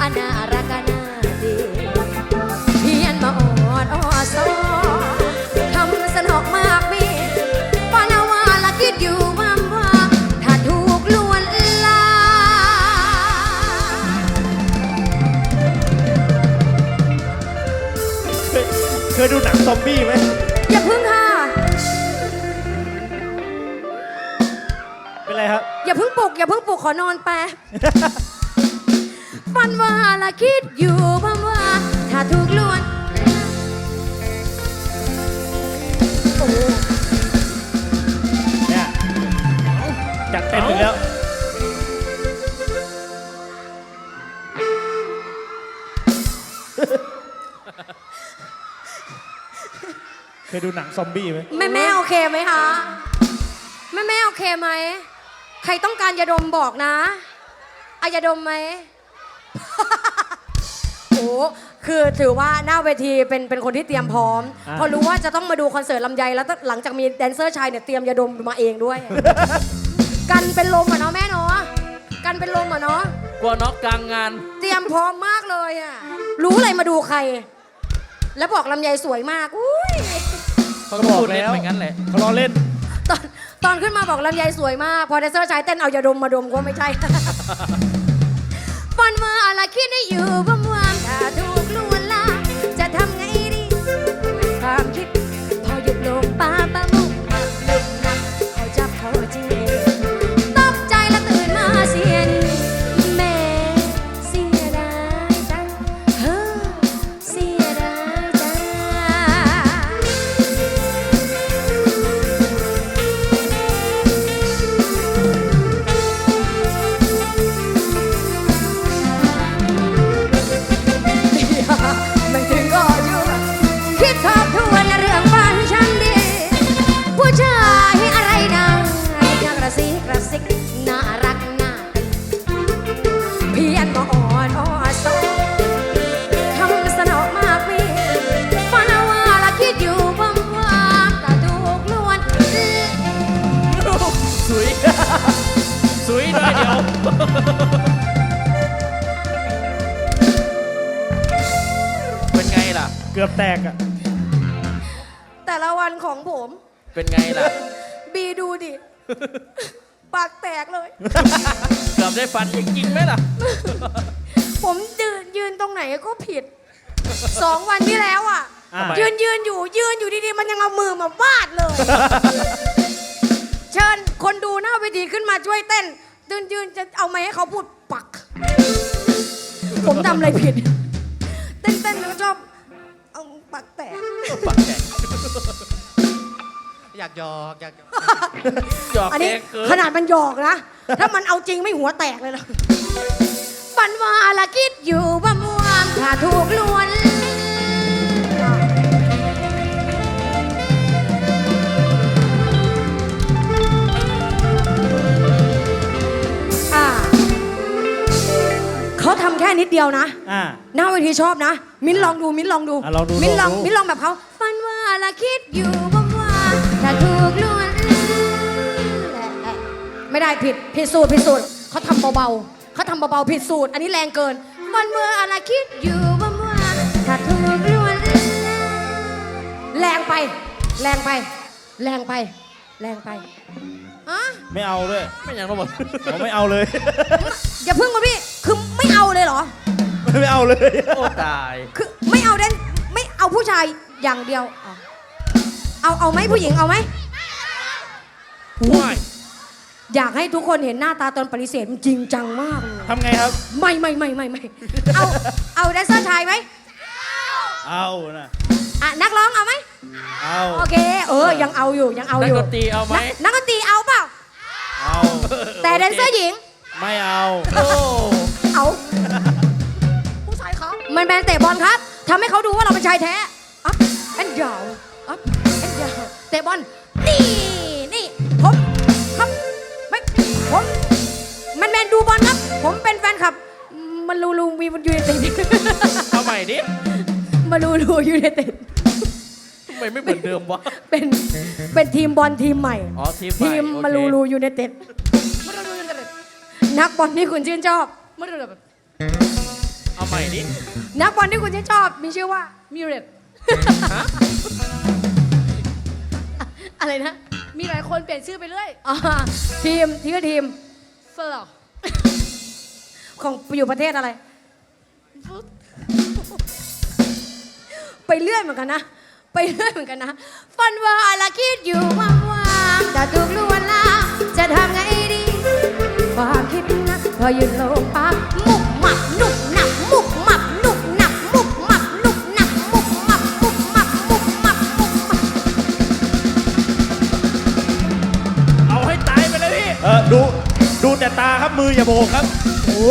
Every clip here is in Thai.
อันน่ารักอันน่าดีเพียนมาออดอ้อซอทำสนอกมากมีปานาวาละคิดอยู่ว่าว่า ถ้าถูกลวนลามเคยเคยดูหนังซอมบี้ไหมอย่าพึ่งค่ะ เป็นไรครับ อย่าเพึ่งปลุก อย่าเพึ่งปลุกขอนอนแป๊บ ฝันว่าละคิดอยู่ว่าว่า ถ้าถูกลวน โอ้เนี่ยจัดเต็มอีกแล้ว เคยดูหนังซอมบี้ไหมแม่แม่โอเคไหมคะแม่แม่โอเคไหม ใครต้องการยาดมบอกนะอายาดมไหม โอ้คือถือว่าหน้าเวทีเป็นเป็นคนที่เตรียมพร้อมาพอรู้ว่าจะต้องมาดูคอนเสิร์ตลำไยแล้วหลังจากมีแดนเซอร์ชายเนี่ยเตรียมยาดมมาเองด้วย กันเป็นลมอะเนาะแม่เนาะกันเป็นลมอะเนาะกลัวน็อกกลางงาน เตรียมพร้อมมากเลยอะรู้เลยมาดูใคร แล้วบอกลำไยสวยมากอุ้ยเขาก็พูดเล่นไปงั้นแหละ เขาล้อเล่น ตอนตอนขึ้นมาบอกลำไยสวยมาก พอแดนเซอร์ชายเต้นเอายาดมมาดมก็ไม่ใช่ ฝันว่าอะไรคิดได้อยู่บ่ สุยด้วยเดียว เป็นไงล่ะ เกือบแตกอะ แต่ละวันของผม เป็นไงล่ะ บีดูดิ ปากแตกเลย เกือบได้ฟันจริงๆไหมล่ะ ผมยืนยืนตรงไหนก็ผิด สองวันที่แล้วอะ อ่ายืนยืนอยู่ยืนอยู่ดีๆ มันยังเอามือมาวาดเลย มาช่วยเต้นยืนยืนจะเอาไม้ให้เขาพูดปัก ผมทำอะไรผิด เต้นเต้นแล้วก็ชอบ เอาปากแตกปักแกงอยากหยอกอยากหยอกหยอกอันแกนี้งเกินขนาดมันหยอกนะ ถ้ามันเอาจริงไม่หัวแตกเลยนะฝันว่าละคิดอยู่ว่าม่วงถ้าถูกลวน ค่นิดเดียวนะ อ่า หน้าเวทีชอบนะ มิ้นลองดู มิ้นลองดู อะลองดูมิ้นลองลองดู มิ้นลองแบบเขาฝันว่าละคิดอยู่ว่าว่าถ้าถูกลวนไม่ได้ผิดผิดสูตรผิดสูตรเขาทำเบาๆเขาทำเบาๆผิดสูตร อันนี้แรงเกินฝันว่าอะไรคิดอยู่ว่าว่าถ้าถูกลวนแรงไป แรงไป แรงไป แรงไป อะไม่เอาด้วยไม่อย่างระเบิดผมไม่เอาเลย อย่าพึ่งมาพี่ คือไม่เอาเลยเหรอ ไม่เอาเลยโอ้ตายคือไม่เอาเดนไม่เอาผู้ชายอย่างเดียวเอาเอาเอาไหมผู้หญิงเอาไหม ว้ายอยากให้ทุกคนเห็นหน้าตาตอนปฏิเสธมันจริงจังมากเลยทำไงครับ ไม่ไม่ไม่ไม่ไม่เอาเอาแดนเซอร์ชายไหมเอานะ อะนักร้องเอาไหมเอาโอเค เออ ยังเอาอยู่ยังเอานัอกยู่ดนตรีเอาไหมนักนักดนตรีเอาเปล่า เอาแต่แดนเซอร์หญิง ไม่เอาโอ้เอาผู้ชายเขามันแบนเตะบอลครับทำให้เขาดูว่าเราเป็นชายแท้อัพแอนยาวอัพแอนยาวเตะบอลนี่นี่ผมครับไม่ผมมันแมนดูบอลครับ ผมเป็นแฟนคลับ มันลูลูวีมันยูไนเต็ดเอาใหม่ดิ มาลูลูยูไนเต็ดทำไมไม่เหมือนเดิมวะ เป็นเป็นทีมบอลทีมใหม่ อ๋อทีมใหม่ทีมโอเค มาลูลูยูไนเต็ดนักบอลที่คุณชื่นชอบมาลูลูเอาใหม่ดินักบอลที่คุณชื่นชอบ มีชื่อว่ามิเรตฮะอะไรนะมีหลายคนเปลี่ยนชื่อไปเรื่อยอ่าทีมที่ก็ทีมเฟอร์ของอยู่ประเทศอะไร ไปเรื่อยเหมือนกันนะ ไปเรื่อยเหมือนกันนะฟันว่าละคิดอยู่ว่างๆแต่ถูกลวนลามจะทำไงดีความคิดนะพอหยุดลงปั๊บมุกหมับนุกหนับมุกหมับนุกหนับมุกหมับนุกหนับมุกหมับมุกหมับมุกหมับมุกหมับเอาให้ตายไปเลยพี่ เออดูดูแต่ตาครับมืออย่าโบกครับ โอ้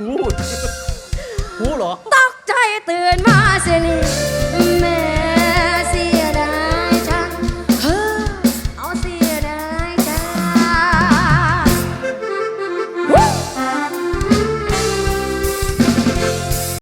โหพูดพูดเหรอ ตกใจตื่นมาเสียนี่แม่